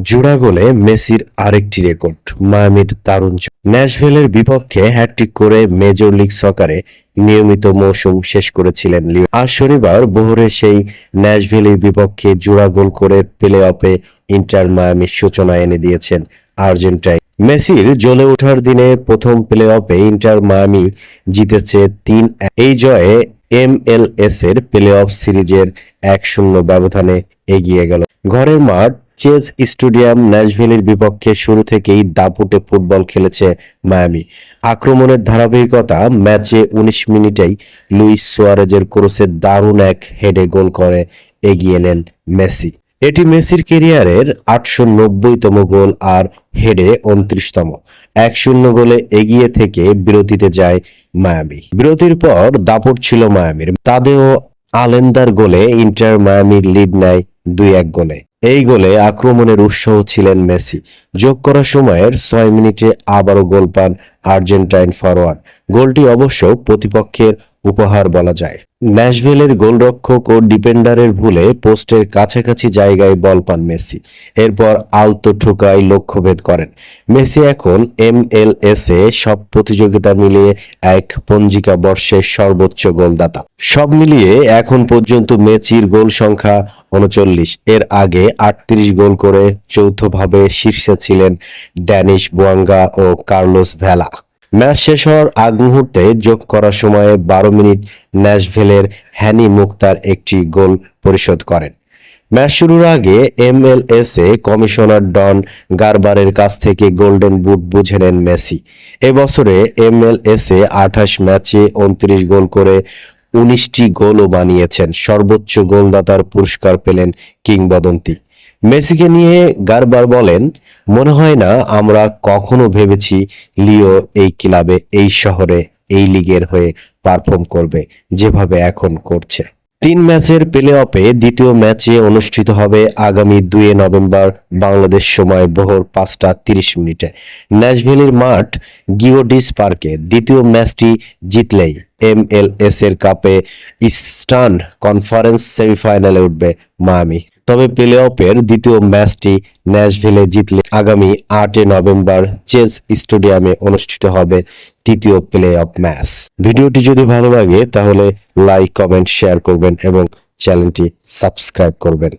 জোড়া গোলে মেসির আরেকটি রেকর্ড, মায়ামির জয়। ন্যাশভেলের বিপক্ষে হ্যাটট্রিক করে মেজর লিগ সকারে নিয়মিত মৌসুম শেষ করেছিলেন লিও আজ শনিবার বহরে সেই ন্যাশভেলের বিপক্ষে জোড়া গোল করে প্লে অফে ইন্টার মায়ামির সূচনা এনে দিয়েছেন আর্জেন্টাইন মেসির জ্বলে ওঠার দিনে প্রথম প্লে অফে ইন্টার মায়ামি জিতেছে তিন এই জয়ে এমএলএস এর প্লে অফ সিরিজের এক শূন্য ব্যবধানে এগিয়ে গেল ঘরের মাঠ চেজ স্টেডিয়াম ন্যাশভিলের বিপক্ষে শুরু থেকেই দাপুটে ফুটবল খেলেছে মায়ামি। আক্রমণের ধারাবাহিকতা ম্যাচে উনিশ মিনিটেই লুইস সোয়ারেজের ক্রসে দারুণ এক হেডে গোল করে এগিয়ে নেন মেসি। এটি মেসির কেরিয়ারের আটশো নব্বইতম গোল আর হেডে উনত্রিশতম। এক শূন্য গোলে এগিয়ে থেকে বিরতিতে যায় মায়ামি। বিরতির পর দাপট ছিল মায়ামির। তাদেও আলেন্দার গোলে ইন্টার মায়ামির লিড নেয় দুই এক গোলে। এই গোলে আক্রমণের উৎসাহ ছিলেন মেসি। যোগ করার সময়ের ছয় মিনিটে আবারও গোল পান আর্জেন্টাইন ফরওয়ার্ড গোলটি অবশ্য প্রতিপক্ষের উপহার বলা যায়। ন্যাশভেলের গোলরক্ষক ও ডিফেন্ডারের ভুলে পোস্টের কাছাকাছি জায়গায় বল পান মেসি। এরপর আলতো ঠোকায় লক্ষ্যভেদ করেন। মেসি এখন এম এল এস এ সব প্রতিযোগিতা মিলিয়ে এক পঞ্জিকা বর্ষের সর্বোচ্চ গোলদাতা। সব মিলিয়ে এখন পর্যন্ত মেসির গোল সংখ্যা উনচল্লিশ এর আগে আটত্রিশ গোল করে চৌথভাবে শীর্ষে ছিলেন ড্যানিশ বুয়াঙ্গা ও কার্লোস ভেলা। ম্যাচ শেষ হওয়ার আগ মুহূর্তে যোগ করার সময়ে বারো মিনিট ন্যাশভেলের হ্যানি মুক্তার একটি গোল পরিশোধ করেন। ম্যাচ শুরুর আগে এম এমএলএস এ কমিশনার ডন গারবারের কাছ থেকে গোল্ডেন বুট বুঝে নেন মেসি। এবছরে এমএলএস এ আঠাশ ম্যাচে উনত্রিশ গোল করে উনিশটি গোলও বানিয়েছেন। সর্বোচ্চ গোলদাতার পুরস্কার পেলেন কিংবদন্তি। মেসিকে নিয়ে গারবার বলেন, মনে হয় না আমরা কখনো ভেবেছি লিও এই ক্লাবে, এই শহরে, এই লিগের হয়ে পারফর্ম করবে, যেভাবে এখন করছে। তিন ম্যাচের প্লে অফে দ্বিতীয় ম্যাচে অনুষ্ঠিত হবে আগামী দুই নভেম্বর বাংলাদেশ সময় বহর পাঁচটা তিরিশ মিনিটে। ন্যাশভেলির মাঠ গিওডিস পার্কে দ্বিতীয় ম্যাচটি জিতলেই এমএলএস এর কাপে ইস্টার্ন কনফারেন্স সেমিফাইনালে উঠবে মায়ামি। তবে প্লে অফের দ্বিতীয় ম্যাচটি ন্যাশভিলে জিতলে আগামী আটই নভেম্বর চেস স্টেডিয়ামে অনুষ্ঠিত হবে তৃতীয় প্লে অফ ম্যাচ। ভিডিওটি যদি ভালো লাগে, তাহলে লাইক, কমেন্ট, শেয়ার করবেন এবং চ্যানেলটি সাবস্ক্রাইব করবেন।